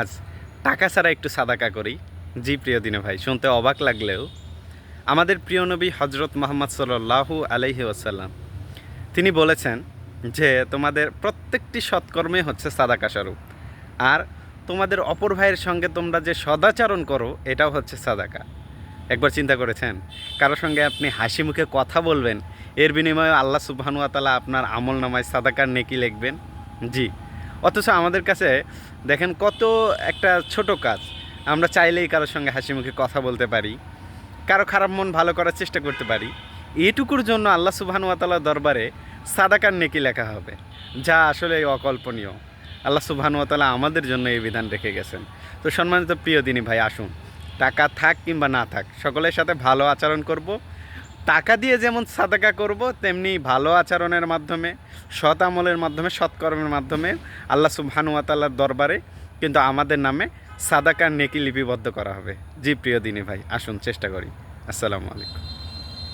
আজ টাকা ছাড়া একটু সাদাকা করি। জি, প্রিয় দিনে ভাই, শুনতে অবাক লাগলেও আমাদের প্রিয় নবী হজরত মোহাম্মদ সাল্লাহু আলাইহি ওয়াসাল্লাম, তিনি বলেছেন যে তোমাদের প্রত্যেকটি সৎকর্মে হচ্ছে সাদাকা স্বরূপ। আর তোমাদের অপর ভাইয়ের সঙ্গে তোমরা যে সদাচরণ করো, এটাও হচ্ছে সাদাকা। একবার চিন্তা করেছেন? কারোর সঙ্গে আপনি হাসি মুখে কথা বলবেন, এর বিনিময়ে আল্লাহ সুবহানুয়াতালা আপনার আমল নামায় সাদাকার নেকি লিখবেন? জি। অথচ আমাদের কাছে দেখেন কত একটা ছোট কাজ। আমরা চাইলেই কারোর সঙ্গে হাসি মুখে কথা বলতে পারি, কারও খারাপ মন ভালো করার চেষ্টা করতে পারি। এটুকুর জন্য আল্লাহ সুবহানুয়াতালার দরবারে সাদাকার নেকি লেখা হবে, যা আসলে অকল্পনীয়। আল্লাহ সুবহানুয়াতালা আমাদের জন্য এই বিধান রেখে গেছেন। তো সম্মানিত প্রিয় দিনী ভাই, আসুন। টাকা থাক কিংবা না থাক, সকলের সাথে ভালো আচরণ করব টাকা দিয়ে যেমন সাদাকা করব, তেমনি ভালো আচরণের মাধ্যমে, সৎ আমলের মাধ্যমে সৎকর্মের মাধ্যমে আল্লাহ সুবহানুয়াতাল্লার দরবারে কিন্তু আমাদের নামে সাদাকার নেকি লিপিবদ্ধ করা হবে। জি প্রিয় দিনী ভাই, আসুন চেষ্টা করি। আসসালামু আলাইকুম।